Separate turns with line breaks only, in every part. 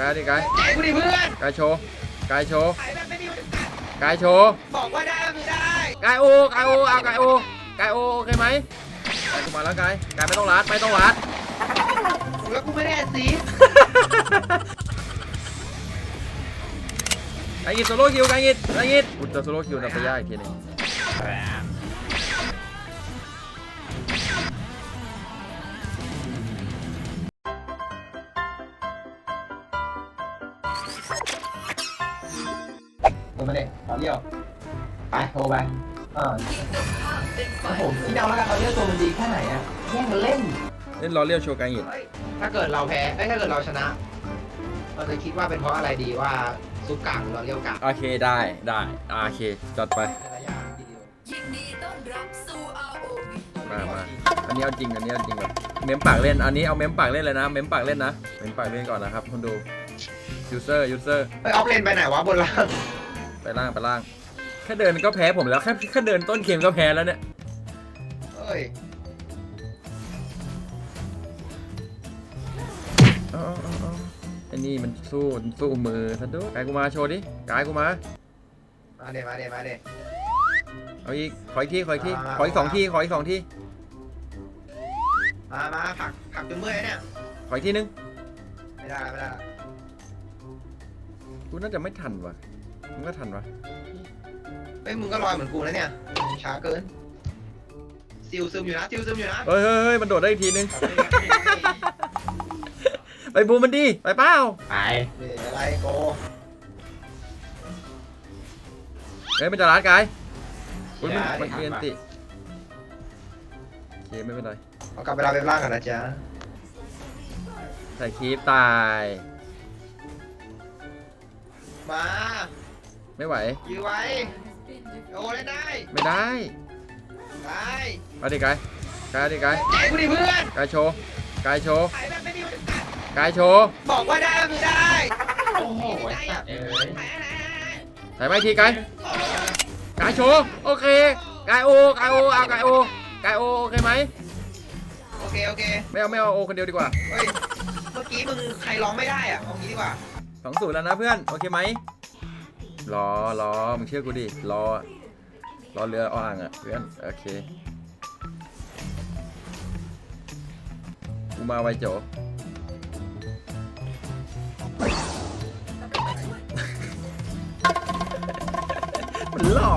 กายดิกาย
ใจกูดิเพื่อน
กายโชว์กายโชว์
ขายแบบไม่มีวันตัด
กายโชว์
บอกว่าได้ก็คือได้
กายโอกายโอเอากายโอกายโอโอเคไหมกายกูมาแล้วกายกายไม่ต้องรัดไม่ต้องรัด
แล้วกูไม่ได้แอนซี
กายยิดโซโล่คิวกายยิดกายยิดกูจะโซโล่คิวนะไปยากอีกทีหนึง
โทรไปอ่าโอ้โหที่เดาแล้วกันเราเรียกตัวมันดีแค่ไหนอะแย่งกันเล่น
เล่นล้อเลี้ยวโชว์กายยิด
ถ้าเกิดเราแพ้เอ้ยถ้าเกิดเราชนะ เราจะคิดว่าเป็นเพราะอะไรดีว่าซุปกากหรือเราเรียวกาก
โอเคได้ได้โอเคจัดไป
ในระยะทีเดียว
ยินดีต้อนรับสู่ ROV
มามาอันนี้เอาจริงอันนี้เอาจริงแบบเม้มปากเล่นอันนี้เอาเม้มปากเล่นเลยนะ เม้มปากเล่นนะเม้มปากเล่นก่อนนะครับคุณดูยูเซอร์ยูเซอร์
เฮ้ยออฟเลนไปไหนวะบนล่าง
ไปล่างไปล่างแค่เดินก็แพ้ผมแล้วแค่แค่เดินต้นเกมก็แพ้แล้วเนี่ย
เฮ้ย
เอาเอาเอาเอาไอ้นี่มันสู้สู้มือซะด้วยกายกูมาโชว์ดิกายกูมา
มาเดมาเดมาเด
เอาอีกขออีกทีขออีกที
มา
ขออีกสองทีขออีกสองที
มามาผักผักจนเมื่อยเนี่ย
ขออีกทีนึง
ไม่ได้ไม่ได้
กูน่าจะไม่ทันว่ะมึงก็ทันวะ
เฮ้ยมึงก็ลอยเหมือนกูนะเนี่ยช้าเกินซิลซึมอยู่นะซิลซึมอยู่นะ
เฮ้ยเฮ้ยเฮ้ยมันโดดได้อีกทีนึง ไปบูมมันดีไปเป้า
ไปเดี๋ยวอะไรโก
เฮ้ยมันจะรัดกายอุ๊ยมัน
ได้
มัน
ได้
เรียนติโอเคไม่เป็นไร
เอากลับไปเราเป็นร่างกันนะจ๊ะ
ใส่คลิปตาย
มา
ไม่ไหว
ยื้อไว้ โอ้เล่นได้
ไม่ได้
ได้
เอาดิกายกายดิกาย
ใจกูดิเพื่อน
กายโชว์กายโชว์
ขายแบบไม่มีวันตัด
กายโชว์
บอกว่าได้ก็คือได้โอ้โหไอ้สัตว์เอ้ย
ใส่ไม้ทีกายกายโชว์โอเคกายโอกายโอเอากายโอกายโอโอเคไหม
โอเคโอเค
ไม่เอาไม่เอาโอคนเดียวดีกว่า
เฮ้ยเมื่อกี้มึงใครร้องไม่ได้อะเอางี้ดีกว่า
สองศูนย์แล้วนะเพื่อนโอเคไหม รอรอมึงเชื่อกูดิรอรอเรืออ่างอะเพื่อนโอเคกูมาไวโจมันหล่อ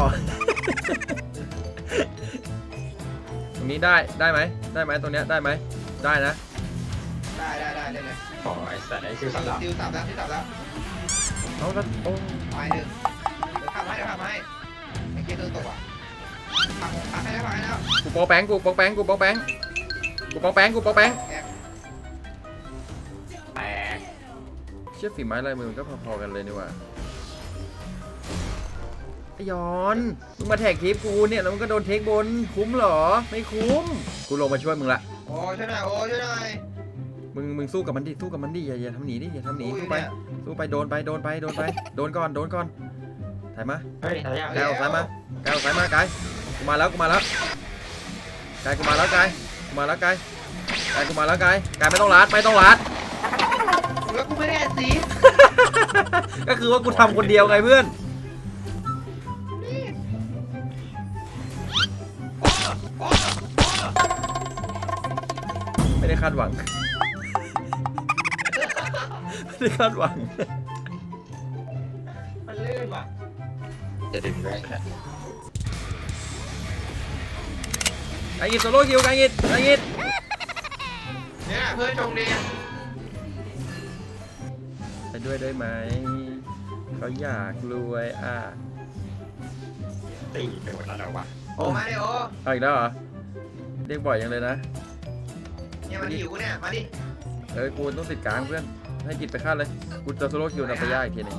ตรงนี้ได้ได้ไหมได้ไหมตรงเนี้ยได้ไหมได้นะ
ได้ได้ได้ได้เลย
ขอไอ้สัตว์ไอ้
ซิ
ชื่
ล
อสลับ
ซิลสับแล้วซิลสับแล้ว
เอาละโอ้
ไปหนึ่งเดี๋ยวทำให้เดี๋ยวทำให้ไอ้เกียร์ตัวตกอะผักผักให้แล้วผักให้แล้ว
กูโปะแป้งกูโปะแป้งกูโปะแป้งกูโปะแป้งกูโปะแป้ง
แอก
แตก
เชื่อฝีไม้ลายมือมันก็พอๆกันเลยนี่หว่าไอ้ยอนมึงมาแท็กคลิปกูเนี่ยแล้วมึงก็โดนเทคบนคุ้มเหรอ ไม่คุ้ม กูลงมาช่วยมึงละ
โอ้ช่วยหน่อยโอ้ช่วยหน่อย
มึงมึงสู้กับมันดิสู้กับมันดิอย่าอย่าทำหนีดิอย่าทำหนี
โอ้ย
สู้ไป
เนี่ย
สู้ไปโดนไปโดนไปโดนไป โดนก่อนโดนก่อนถ่ายมา
เฮ้ยระยะ
กายออกซ้ายมากายออกซ้ายมากายกูมาแล้วกูมาแล้วกายกูมาแล้วกายกูมาแล้วกายกายกูมาแล้วกายกายไม่ต้องรัดไม่ต้องรัด
แล้วกูไม่ได้แอนซี
ก็คือว่ากูทำคนเดียวไงเพื่อนไม่ได้คาดหวัง ไม่ได้คาดหวัง
มันลื่นว่ะ
จะดึงได้
ไอ้ยิดโซโล่คิวไอ้ยิดไอ้ยิด
เนี่ยเพื่อนชงดี
ไปด้วยได้ไหมเขาอยากรวยอะ
ตีไปหมดแล้วเหรอวะ
โอ้มาดิโอ้
เอาอีกแล้วเหรอเรียกบ่อยยังเลยนะ
เนี่ยมันหิวกูเนี่ยมาดิ
เออกูต้องติดกลางเพื่อน ให้กิดไปฆ่าเลย กูจะโซโล่คิวนับไปย่าอีกทีหนึง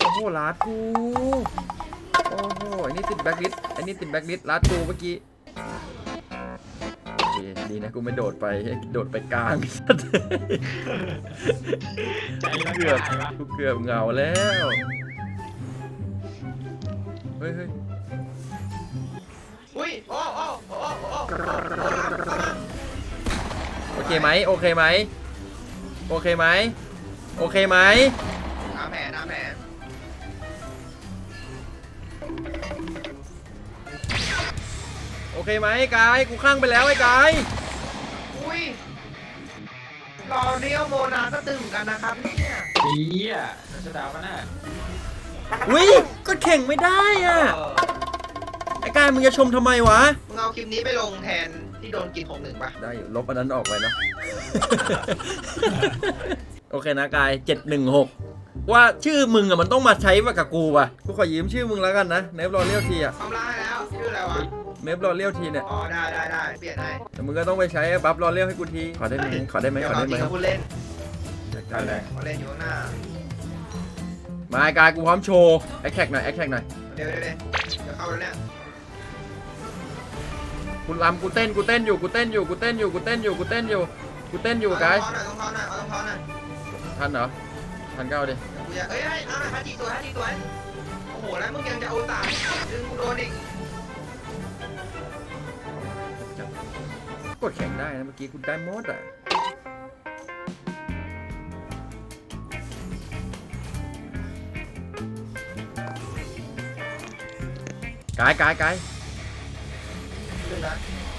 โอ้โหลาดกู โอ้โหไอ้นี่ติดแบ็คลิสไอ้นี่ติดแบ็คลิสลาดกูเมื่อกี้ ดีนะกูไม่โดดไปโดดไปกลาง
ใจละ
เกือบ
กายวะ
กูเกือบเหงาแล้วเฮ้ยเฮ้ย
อุ้ยโอ้โอ้โอ้โอ้
โอเคไหมโอเคไหมโอเคไหมโอเคไหม
น้ำแผลน้ำแผล
โอเคไหมกาย กูข้างไปแล้วไอ้กาย
อุ้ ยรอเรียวโมนาก็ตึงกันนะครับเนี่ย
ดีอะจะดาวกันน่ะ
อุ้ยก็แข่งไม่ได้อะไอ้กายมึงจะชมทำไมวะ
มึงเอาคลิปนี้ไปลงแทนที่โดนกินของหนึ่งป่ะ
ได้อยู่ลบอันนั้นออกไปนะ โอเคนะกาย716ว่าชื่อมึงอะมันต้องมาใช้กับกูป่ะกูขอยืมชื่อมึงแล้วกันนะเนฟรอเลียวทีอะ
ทำลายแล้วชื่ออะไรวะ
เนฟรอเลียวทีเนี่ย
อ๋อได้ได้ได้เปลี่ยนให้
แต่มึงก็ต้องไปใช้บัฟรอเลียวให้กูทีขอได้ไหมขอได้ไหม
เดี๋ยว
ขอ
เรา
ได้ไหม
ทีมผู้เล่น
กันเลย
เขาเล่นอยู่ข้างหน้า
มาไอ้กายกูพร้อมโชว์แอคแท็กหน่อยแอคแท็กหน่อย
เดี๋ยวเดี๋ยวเดี๋ยวเดี๋ยวเข้าแล้วเนี่ย
กูรำกูเต้นกูเต้นอยู่กูเต้นอยู่กูเต้นอยู่กูเต้นอยู่กูเต้นอยู่กูเต้นอยู่กาย
เอาต้องเท้าหน่อยเอาต้องเท้าหน่อย
ทันเหรอทันเก้าดิ
กูอยากเอ้ยเอ้ยเอาหน่อยฮัจีตัวฮัจีตัวโอ้โหแล้วมึงยังจะเอาตายดึงกูโดนอีก
กดแข่งได้นะเมื่อกี้คุณได้หมดอะกายกายกาย
ดึงนะ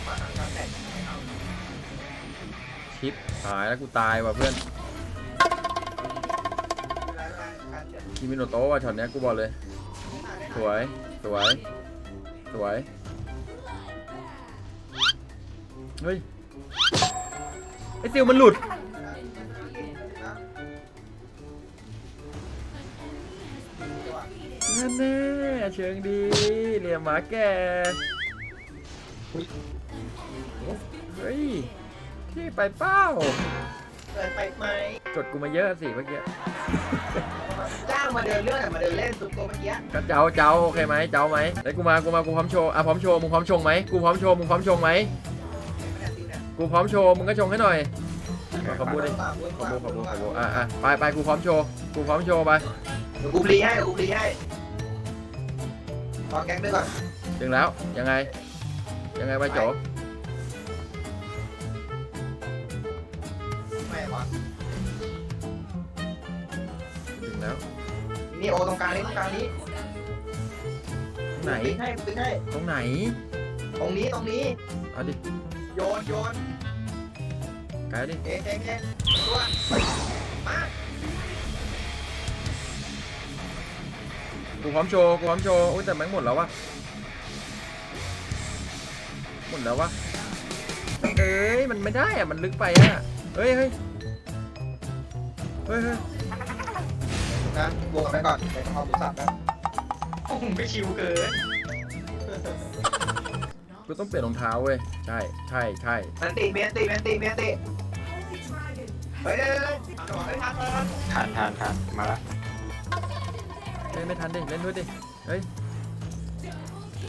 มาทางการแต่ง
ชิปตายแล้วกูตายว่ะเพื่อนคิมิโนโตะว่ะช็อตเนี้ยกูบอกเลย สวย สวย สวย เฮ้ย ไอซิลมันหลุด นั่นแน่เชิงดีเหลี่ยมหมาแก่เฮ้ยที่ไปเป้า
เกินไปไหม
จดกูมาเยอะสิเมื่อกี้
จ้างมาเดินเรื่องอะมาเดินเล่นสุดตัวเมื่อกี้
ก็เจ้าเจ้าโอเคไหมเจ้าไหมไอ้ยกูมา กูมา กูพร้อมโชว์ อะพร้อมโชว์ มึงพร้อมชงไหมกูพร้อมโชว์ มึงพร้อมชงไหม กูพร้อมโชว์มึงก็ชงให้หน่อยขอบูดิขอบูขอบูขอบูอะอะไปไปกูพร้อมโชว์กูพร้อมโชว์ไป
เดี๋ยวกูพลีให้เดี๋ยวกูพลีให้ขอแก๊งด้วยก่อน
ถึงแล้วยังไง ยังไงไปโจ
ไม่ก่อน
ถึงแล้ว
นี่โอตรงกลางนี้ตรงกลางนี้
ตรงไหน
ติ๊กให้ติ๊กให้
ตรงไหน
ตรงนี้ตรงนี้
เอาดิ
โยนโยน
ไกลดิ
เอ๊ะเอ๊ะเอ๊ะตัวมา
กูพร้อมโชว์กูพร้อมโชว์อุ้ยแต่แม่งหมดแล้ววะหมดแล้ววะเอ้ยมันไม่ได้อะมันลึกไปอะเฮ้ยเฮ้ยเฮ้ยเฮ้ย
นะบวกกันไปก่อนไปทำความรู้สักนะ
โอ้โหไม่ชิวเกิน
กูต้องเปลี่ยนรองเท้าเว้ย ใช่ ใช่ ใช่
แมนตีเมียนตีเมียนตีเมียนตีเฮ้ยเดี๋ยวเดี๋ยวเดี๋ยวจังหวะไม่ทันเลย
ทานทานทานมาละ
เฮ้ยไม่ทันดิ เล่นด้วยดิ เฮ้ย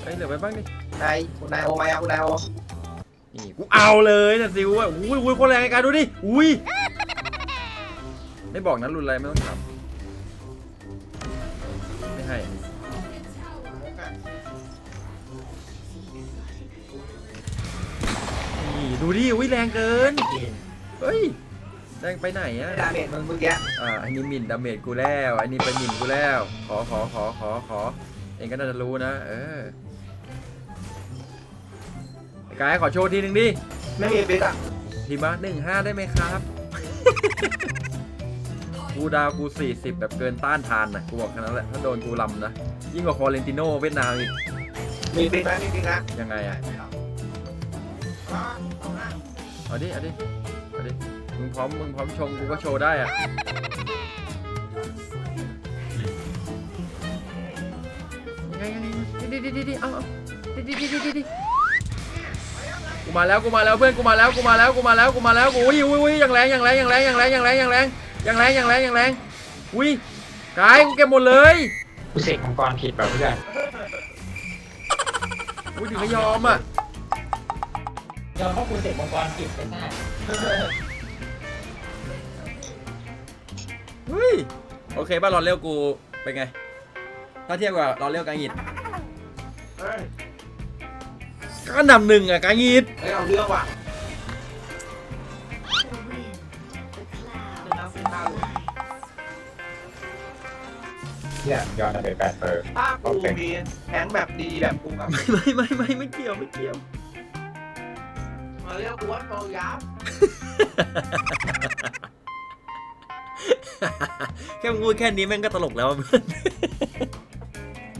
เฮ้ย เหลือไปบ้างดิ
นายคุณนายโอมายังคุณนายโอ
นี่กูเอาเลยนะซิวอะอุ้ยอุ้ยโคนแรงไอ้การดูดิ อุ้ย ไม่บอกนะรุนอะไรไม่ต้องทำ ดูดิอุ้ยแรงเกิน เฮ้ย แรงไปไหนอะ
ดาเมจมึงเมื่อกี้
อ่าอันนี้หมิ่นดาเมจกูแล้ว อันนี้ไปหมิ่นกูแล้ว ขอขอขอขอขอ เองก็น่าจะรู้นะ เออไอ้กายขอโชว์ทีหนึ่งดิ
ไม่มีฟิกอะ
ทีมาหนึ่งห้าได้ไหมครับ กูดาวกูสี่สิบแบบเกินต้านทานนะกูบอกแค่นั้นแหละ ถ้าโดนกูลำนะ ยิ่งกว่าฟอเรนติโนเวียดนามอีก
มีฟิกไหมมีฟิกนะ
ยังไงอะ เอาดิเอาดิเอาดิมึงพร้อมมึงพร้อมชงกูก็โชว์ได้อะยังไงยังไงดิดิดิดิเอาเอาดิดิดิดิดิดิกูมาแล้วกูมาแล้วเพื่อนกูมาแล้วกูมาแล้วกูมาแล้วกูมาแล้วกูอุ้ยอุ้ยอุ้ยอย่างแรงอย่างแรงอย่างแรงอย่างแรงอย่างแรงอย่างแรงอย่างแรงอย่างแรงอย่างแรงอุ้ยกายกูเก็บหมดเลย
กูเสกมังกรผิดแบบเพื่อน
อุ้ยถึงไม่ยอมอะ
ยอมเพราะกูเสกมังกรผิดเป็นหน้า
เฮ้ยโอเคป่ะรอนเลี้ยวกูเป็นไง ถ้าเทียบกับรอนเลี้ยวกางิด
เฮ้ย
ก็อันดับหนึ่งอะกางิด
เฮ้ยเอาเรื่องว่ะ
เนี่ยย้อนไปแปดเปอร์
ถ้ากูมีแทงแบบดีแบบกูกับ
ไม่ไม่ไม่ไม่ไม่เกี่ยวไม่เกี่ยว
มาเรียกวนโตยับ
แค่พูดแค่นี้แม่งก็ตลกแล้วอะเพื่อน